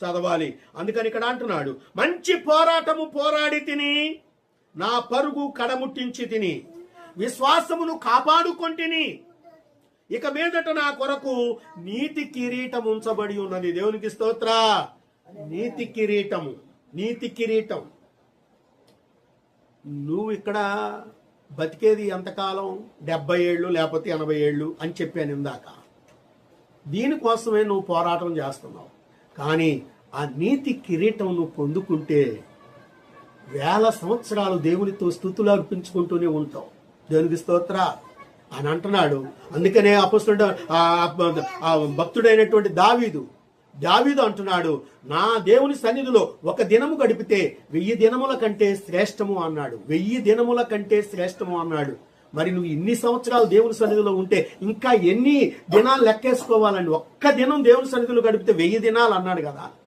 చదవాలి. అందుకని ఇక్కడ అంటున్నాడు మంచి పోరాటము పోరాడి తిని నా పరుగు కడముట్టించి తిని విశ్వాసమును కాపాడుకొంటిని ఇక మీదట నా కొరకు నీతి కిరీటం ఉంచబడి ఉన్నది. దేవునికి స్తోత్ర. నీతి కిరీటము నీతి కిరీటం. నువ్వు ఇక్కడ బతికేది ఎంతకాలం? డెబ్బై ఏళ్ళు లేకపోతే ఎనభై ఏళ్ళు అని చెప్పాను ఇందాక. దీనికోసమే నువ్వు పోరాటం చేస్తున్నావు. కానీ ఆ నీతి కిరీటం నువ్వు పొందుకుంటే వేల సంవత్సరాలు దేవునితో స్థుతులు అర్పించుకుంటూనే ఉంటావు దేవునికి స్తోత్ర అని అంటున్నాడు. అందుకనే అపస్తుడు ఆ భక్తుడైనటువంటి దావీదు దావీదు అంటున్నాడు నా దేవుని సన్నిధిలో ఒక దినము గడిపితే వెయ్యి దినముల కంటే శ్రేష్టము అన్నాడు. వెయ్యి దినముల కంటే శ్రేష్టము అన్నాడు. మరి నువ్వు ఇన్ని సంవత్సరాలు దేవుని సన్నిధిలో ఉంటే ఇంకా ఎన్ని దినాలు లెక్కేసుకోవాలండి? ఒక్క దినం దేవుని సన్నిధిలో గడిపితే వెయ్యి దినాలు అన్నాడు కదా.